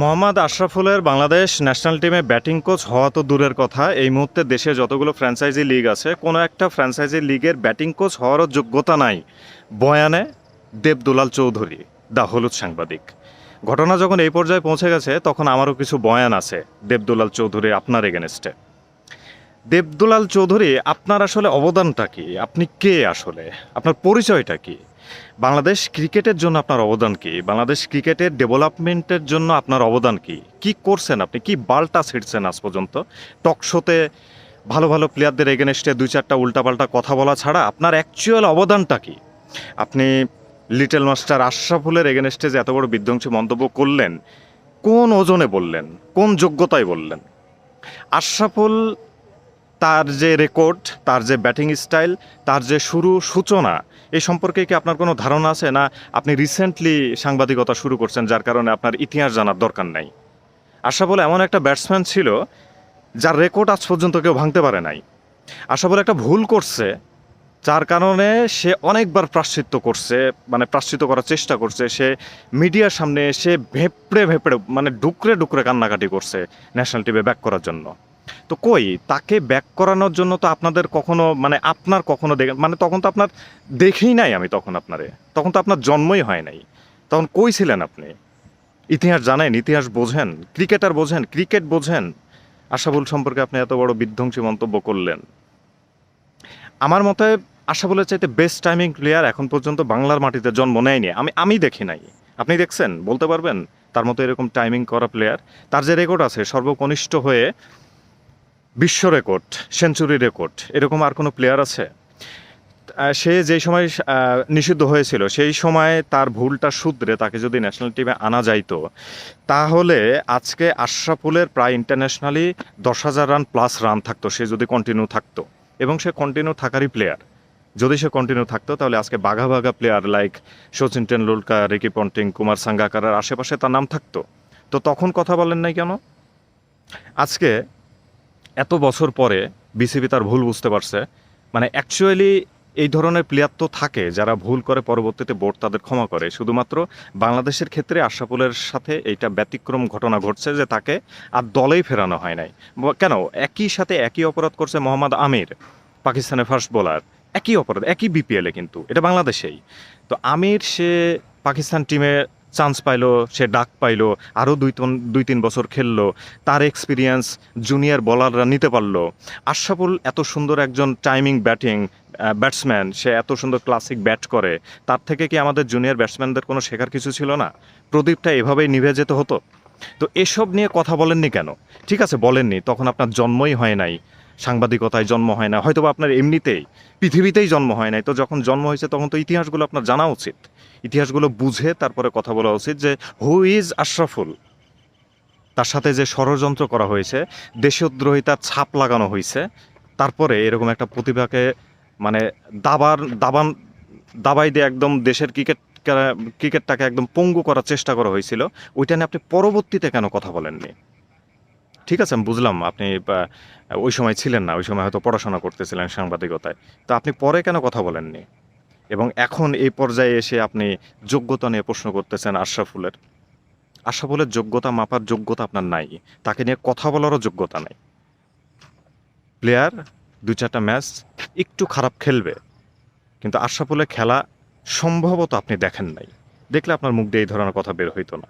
মোহাম্মদ আশরাফুলের বাংলাদেশ ন্যাশনাল টিমে batting coach হওয়া তো দূরের কথা। এই মুহূর্তে দেশে যতগুলো ফ্র্যাঞ্চাইজি লিগ আছে, কোনো একটা ফ্র্যাঞ্চাইজি লিগের ব্যাটিং কোচ হওয়ারও যোগ্যতা নাই। বয়ানে দেবদুলাল চৌধুরী দা হলুদ সাংবাদিক। ঘটনা যখন এই পর্যায়ে পৌঁছে গেছে, তখন আমারও কিছু বয়ান আছে দেবদুলাল চৌধুরী আপনার এগেনস্টে। দেবদুলাল চৌধুরী, আপনার আসলে অবদানটা কি? আপনি কে আসলে? আপনার পরিচয়টা কি? বাংলাদেশ ক্রিকেটের জন্য আপনার অবদান কি? বাংলাদেশ ক্রিকেটের ডেভেলপমেন্টের জন্য আপনার অবদান কি? কি করছেন আপনি? কি বালটা ছিঁড়ছেন আজ পর্যন্ত? টক শোতে ভালো ভালো প্লেয়ারদের এগেনস্টে দুই চারটা উল্টাপাল্টা কথা বলা ছাড়া আপনার অ্যাকচুয়াল অবদানটা কি? আপনি লিটল মাস্টার আশরাফুলের এগেনস্টে যে এত বড় বিধ্বংসী মন্তব্য করলেন, কোন ওজনে বললেন? কোন যোগ্যতায় বললেন? আশরাফুল তার যে রেকর্ড তার যে ব্যাটিং স্টাইল তার যে শুরু সূচনা এই সম্পর্কে কি আপনার কোনো ধারণা আছে? না, আপনি রিসেন্টলি সাংবাদিকতা শুরু করছেন, যার কারণে আপনার ইতিহাস জানার দরকার নাই। আশা বলে এমন একটা ব্যাটসম্যান ছিল, যার রেকর্ড আজ পর্যন্ত কেউ ভাঙতে পারে নাই। আশা বলে একটা ভুল করছে, যার কারণে সে অনেকবার প্রাশ্চিত্য করছে মানে প্রাশ্চিত্য করার চেষ্টা করছে, সে মিডিয়ার সামনে এসে ভেপড়ে ভেপড়ে মানে ডুকরে ডুকরে কান্নাকাটি করছে ন্যাশনাল টিমে ব্যাক করার জন্য। তো কই? তাকে ব্যাক করানোর জন্য তো আপনাদের কখনো মানে আপনার কখনো দেখে মানে তখন তো আপনার দেখেই নাই আমি তখন আপনারে। তখন তো আপনার জন্মই হয় নাই। তখন কই ছিলেন আপনি? ইতিহাস জানেন, ইতিহাস বোঝেন, ক্রিকেটার বোঝেন, ক্রিকেট বোঝেন। আশাবুল সম্পর্কে আপনি এত বড় বিধ্বংসী মন্তব্য করলেন। আমার মতে আশাবুলের চাইতে বেস্ট টাইমিং প্লেয়ার এখন পর্যন্ত বাংলার মাটিতে জন্ম নেয়নি। আমি আমি দেখি নাই। আপনি দেখছেন? বলতে পারবেন? তার মতো এরকম টাইমিং করা প্লেয়ার তার যে রেকর্ড আছে, সর্বকনিষ্ঠ হয়ে বিশ্ব রেকর্ড, সেঞ্চুরি রেকর্ড, এরকম আর কোনো প্লেয়ার আছে? সে যেই সময় নিষিদ্ধ হয়েছিল, সেই সময় তার ভুলটা শুধরে তাকে যদি ন্যাশনাল টিমে আনা যাইতো, তাহলে আজকে আশরাফুলের প্রায় ইন্টারন্যাশনালি দশ হাজার রান প্লাস রান থাকতো, সে যদি কন্টিনিউ থাকতো। এবং সে কন্টিনিউ থাকারই প্লেয়ার যদি সে কন্টিনিউ থাকতো, তাহলে আজকে বাঘা বাঘা player like Sachin Tendulkar Ricky Ponting, Kumar সাঙ্গাকারের আশেপাশে তার নাম থাকতো। তো তখন কথা বলেন নাই কেন? আজকে এত বছর পরে বিসিবি তার ভুল বুঝতে পারছে। মানে অ্যাকচুয়ালি এই ধরনের প্লেয়ার তো থাকে, যারা ভুল করে পরবর্তীতে বোর্ড তাদের ক্ষমা করে। শুধুমাত্র বাংলাদেশের ক্ষেত্রে আশরাফুলের সাথে এইটা ব্যতিক্রম ঘটনা ঘটছে যে তাকে আর দলেই ফেরানো হয় নাই। কেন? একই সাথে একই অপরাধ করছে মোহাম্মদ আমির, পাকিস্তানের ফার্স্ট বোলার একই অপরাধ, একই বিপিএলে কিন্তু। এটা বাংলাদেশেই। তো আমির সে পাকিস্তান টিমে চান্স পাইলো, সে ডাক পাইলো আরও দুই দুই তিন বছর খেললো। তার এক্সপিরিয়েন্স জুনিয়র বলাররা নিতে পারল। আশরাফুল এত সুন্দর একজন টাইমিং ব্যাটিং ব্যাটসম্যান সে এত সুন্দর ক্লাসিক ব্যাট করে। তার থেকে কি আমাদের জুনিয়র ব্যাটসম্যানদের কোনো শেখার কিছু ছিল না? প্রদীপটা এভাবেই নিভে যেতে হতো। তো এসব নিয়ে কথা বলেননি কেন? ঠিক আছে, বলেননি, তখন আপনার জন্মই হয় নাই। সাংবাদিকতায় জন্ম হয় না। হয়তোবা আপনার এমনিতেই পৃথিবীতেই জন্ম হয় নাই। তো যখন জন্ম হয়েছে, তখন তো ইতিহাসগুলো আপনার জানা উচিত। ইতিহাসগুলো বুঝে তারপরে কথা বলা উচিত যে হু ইজ আশরাফুল তার সাথে যে ষড়যন্ত্র করা হয়েছে দেশদ্রোহিতার ছাপ লাগানো হয়েছে, তারপরে এরকম একটা প্রতিভাকে মানে দাবার, দাবান, দাবাই দিয়ে একদম দেশের ক্রিকেট, ক্রিকেটটাকে একদম পঙ্গু করার চেষ্টা করা হয়েছিল। ওইটা নিয়ে আপনি পরবর্তীতে কেন কথা বলেননি? ঠিক আছে, আমি বুঝলাম আপনি ওই সময় ছিলেন না, ওই সময় হয়তো পড়াশোনা করতেছিলেন সাংবাদিকতায়। তো আপনি পরে কেন কথা বলেননি? এবং এখন এই পর্যায়ে এসে আপনি যোগ্যতা নিয়ে প্রশ্ন করতেছেন আশরাফুলের। আশরাফুলের যোগ্যতা মাপার যোগ্যতা আপনার নাই। তাকে নিয়ে কথা বলারও যোগ্যতা নাই। প্লেয়ার, দুই চারটা ম্যাচ, একটু খারাপ খেলবে। কিন্তু আশরাফুলের খেলা সম্ভবত আপনি দেখেন নাই। দেখলে আপনার মুখ দিয়ে এই ধরনের কথা বের হইতো না।